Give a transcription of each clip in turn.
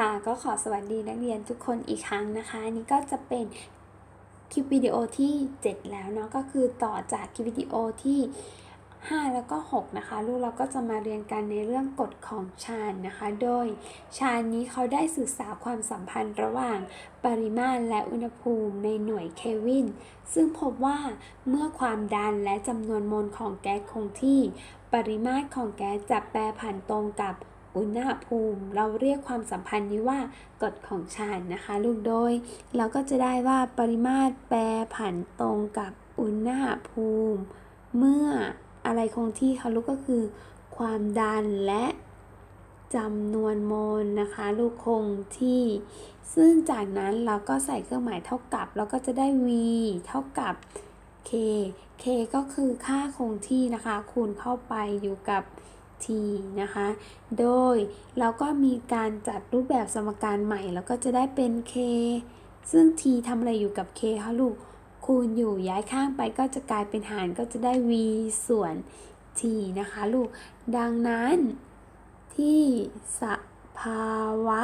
ค่ะ ก็ขอสวัสดีนักเรียนทุกคนอีกครั้งนะคะนนี้ก็จะเป็นคลิปวิดีโอที่ 7 แล้วเนาะก็คือต่อจากคลิปวิดีโอที่ 5 แล้วก็ 6 นะคะ ลูกเราก็จะมาเรียนกันในเรื่องกฎของชาญนะคะ โดยชาญนี้เขาได้ศึกษาความสัมพันธ์ระหว่างปริมาตรและอุณหภูมิในหน่วยเคลวิน ซึ่งพบว่าเมื่อความดันและจำนวนมวลของแก๊สคงที่ ปริมาตรของแก๊สจะแปรผันตรงกับ อุณหภูมิ เราเรียกความสัมพันธ์นี้ว่ากฎของชาญนะคะลูกโดย เราก็จะได้ว่าปริมาตรแปรผันตรงกับอุณหภูมิ เมื่ออะไรคงที่คะลูกก็คือ ความดันและจำนวนโมลนะคะ ลูกคงที่ ซึ่งจากนั้นเราก็ใส่เครื่องหมายเท่ากับ เราก็จะได้ v เท่ากับ k k ก็คือค่าคงที่นะคะ คูณเข้าไปอยู่กับ t นะคะ โดยเราก็มีการจัดรูปแบบสมการใหม่ แล้วก็จะได้เป็น k ซึ่ง t ทำอะไรอยู่กับ k คะลูก คูณอยู่ย้ายข้างไปก็จะกลายเป็นหารก็จะได้ v ส่วน t นะคะลูก ดังนั้นที่สภาวะ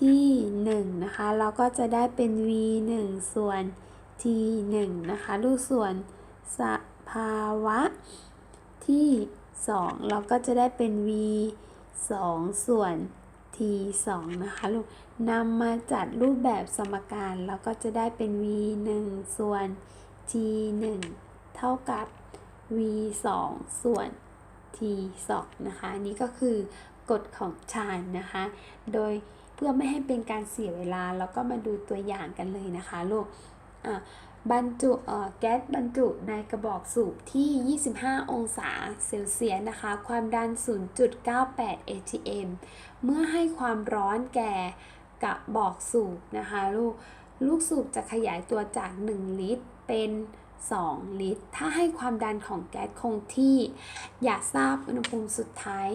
ที่ 1 นะคะ เราก็จะได้เป็น v 1 ส่วน t 1นะคะ ลูกส่วนสภาวะที่ 2 เราก็จะได้เป็น v 2 ส่วน t 2นะคะลูกนำมาจัดรูปแบบสมการเราก็จะได้เป็น v 1 ส่วน t 1เท่ากับ v 2 ส่วน t 2นะคะนนี้ก็คือกฎของชาญนะคะ โดยเพื่อไม่ให้เป็นการเสียเวลาเราก็มาดูตัวอย่างกันเลยนะคะลูกอะ บรรจุแก๊สบรรจุในกระบอกสูบที่ 25 องศาเซลเซียสนะคะ ความดัน 0.98 atm เมื่อให้ความร้อนแก่กระบอกสูบนะคะลูก ลูกสูบจะขยายตัวจาก 1 ลิตรเป็น 2 ลิตร ถ้าให้ความดันของแก๊สคงที่ อยากทราบอุณหภูมิสุดท้าย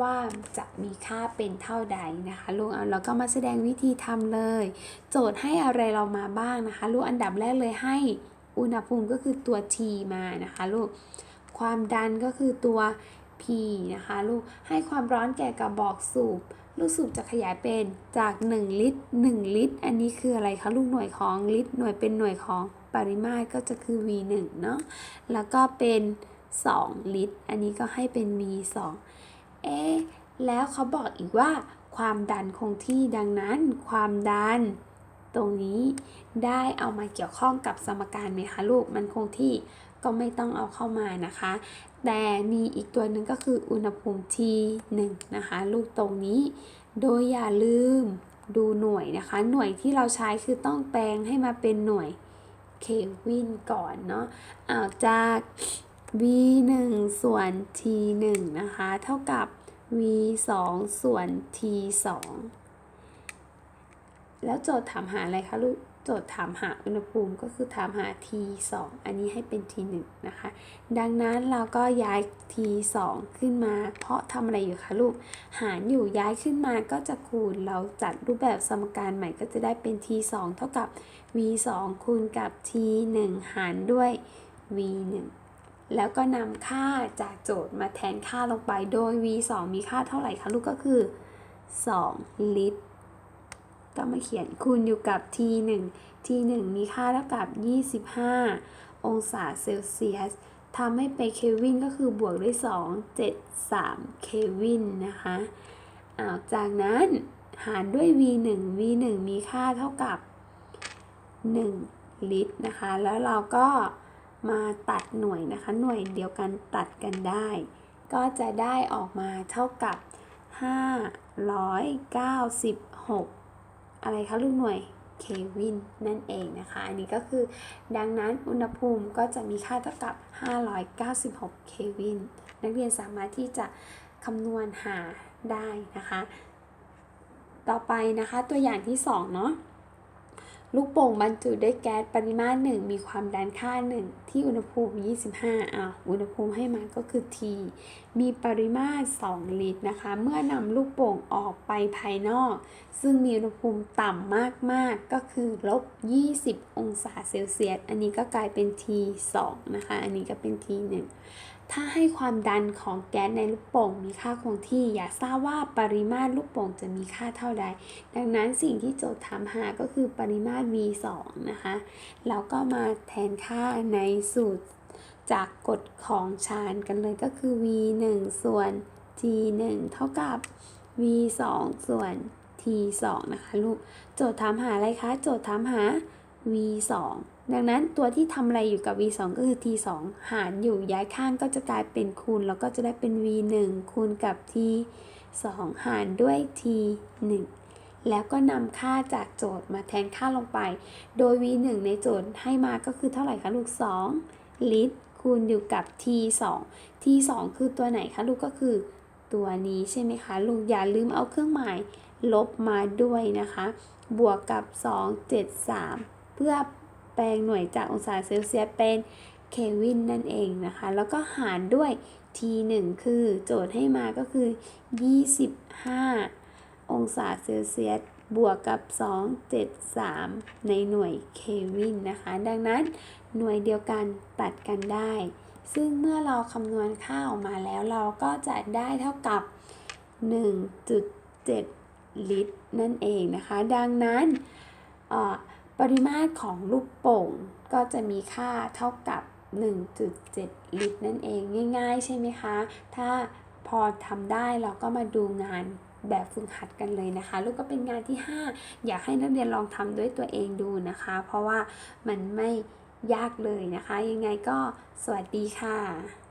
ว่าจะมีค่าเป็นเท่าใดนะคะลูกเอาเราก็มาแสดงวิธีทำเลย โจทย์ให้อะไรเรามาบ้างนะคะ ลูกอันดับแรกเลยให้อุณหภูมิก็คือตัว T มานะคะลูกความดันก็คือตัว P นะคะลูกให้ความร้อนแก่กระบอกสูบลูกสูบจะขยายเป็นจาก 1 ลิตร 1 ลิตร อันนี้คืออะไรคะลูกหน่วยของลิตรหน่วยเป็นหน่วยของปริมาตรก็จะคือ V 1เนาะแล้วก็เป็น 2 ลิตร อันนี้ก็ให้เป็น V 2 เอ๊แล้วเขาบอกอีกว่า ความดันคงที่ดังนั้น ความดัน ตรงนี้ได้เอามาเกี่ยวข้องกับสมการไหมคะลูก มันคงที่ก็ไม่ต้องเอาเข้ามานะคะ แต่มีอีกตัวหนึ่งก็คืออุณหภูมิ T1 นะคะ ลูกตรงนี้ โดยอย่าลืมดูหน่วยนะคะ หน่วยที่เราใช้คือต้องแปลงให้มาเป็นหน่วยเคลวินก่อนเนาะ เอาจาก v 1ส่วน t 1นะคะ เท่ากับ v 2ส่วน t 2แล้วโจทย์ถามหาอะไรคะลูก โจทย์ถามหาอุณหภูมิก็คือถามหา t 2อันนี้ให้เป็น t 1นะคะ ดังนั้นเราก็ย้าย t 2ขึ้นมา เพราะทำอะไรอยู่คะลูก หารอยู่ย้ายขึ้นมาก็จะคูณ เราจัดรูปแบบสมการใหม่ก็จะได้เป็น t 2เท่ากับ v 2คูณกับ t 1หารด้วย v 1 แล้วก็นำค่าจากโจทย์มาแทนค่าลงไป โดย v 2มีค่าเท่าไหร่คะลูกก็คือ 2 ลิตร ก็มาเขียนคูณอยู่กับ t 1 t 1มีค่าเท่ากับ 25 องศาเซลเซียสทำให้ไปเควินก็คือบวกด้วย 2 7 3 เควินนะคะอาจากนั้นหารด้วย v 1 v 1มีค่าเท่ากับ 1 ลิตรนะคะ แล้วเราก็ มาตัดหน่วยนะคะ หน่วยเดียวกันตัดกันได้ ก็จะได้ออกมาเท่ากับ 596 อะไรคะลูกหน่วยเควินนั่นเองนะคะ อันนี้ก็คือดังนั้นอุณหภูมิก็จะมีค่าเท่ากับ 596 เควิน นักเรียนสามารถที่จะคำนวณหาได้นะคะ ต่อไปนะคะตัวอย่างที่ 2 เนาะ ลูกโป่งบรรจุด้วยแก๊สปริมาตรหนึ่งมีความดันค่า 1 ที่อุณหภูมิ 25อะอุณหภูมิให้มาก็คือ T มีปริมาตร 2 ลิตรนะคะ เมื่อนำลูกโป่งออกไปภายนอก ซึ่งมีอุณหภูมิต่ำมากๆก็คือลบ 20 องศาเซลเซียส อันนี้ก็กลายเป็น T 2นะคะ อันนี้ก็เป็น T 1 ถ้าให้ความดันของแก๊สในลูกโป่งมีค่าคงที่ อยากทราบว่าปริมาตรลูกโป่งจะมีค่าเท่าใด ดังนั้นสิ่งที่โจทย์ถามหาก็คือปริมาตร V2 นะคะ แล้วก็มาแทนค่าในสูตรจากกฎของชาญกันเลยก็คือ V1 ส่วน T1 เท่ากับ V2 ส่วน T2 นะคะลูก โจทย์ถามหาอะไรคะ โจทย์ถามหา V2 ดังนั้นตัวที่ทำอะไรอยู่กับ V2 ก็คือ T2 หารอยู่ย้ายข้างก็จะกลายเป็นคูณ แล้วก็จะได้เป็น V1 คูณกับ T2 หารด้วย T1 แล้วก็นำค่าจากโจทย์มาแทนค่าลงไป โดย V1 ในโจทย์ให้มาก็คือเท่าไหร่คะลูก 2 ลิตร คูณอยู่กับ T2 T2 คือตัวไหนคะลูกก็คือตัวนี้ใช่ไหมคะ ลูกอย่าลืมเอาเครื่องหมายลบมาด้วยนะคะ บวกกับ 273 เพื่อ แปลงหน่วยจากองศาเซลเซียสเป็นเควินนั่นเองนะคะ แล้วก็หารด้วย T1 คือโจทย์ให้มาก็คือ 25 องศาเซลเซียสบวกกับ 273 ในหน่วยเควินนะคะ ดังนั้นหน่วยเดียวกันตัดกันได้ ซึ่งเมื่อเราคำนวณค่าออกมาแล้วเราก็จะได้เท่ากับ 1.7 ลิตรนั่นเองนะคะ ดังนั้นเอ่อ ปริมาตรของลูกโป่งก็จะมีค่าเท่ากับ 1.7 ลิตรนั่นเองง่าย ๆ ใช่ไหมคะ ถ้าพอทำได้เราก็มาดูงานแบบฝึกหัดกันเลยนะคะ ลูกก็เป็นงานที่ 5 อยากให้นักเรียนลองทำด้วยตัวเองดูนะคะ เพราะว่ามันไม่ยากเลยนะคะ ยังไงก็สวัสดีค่ะ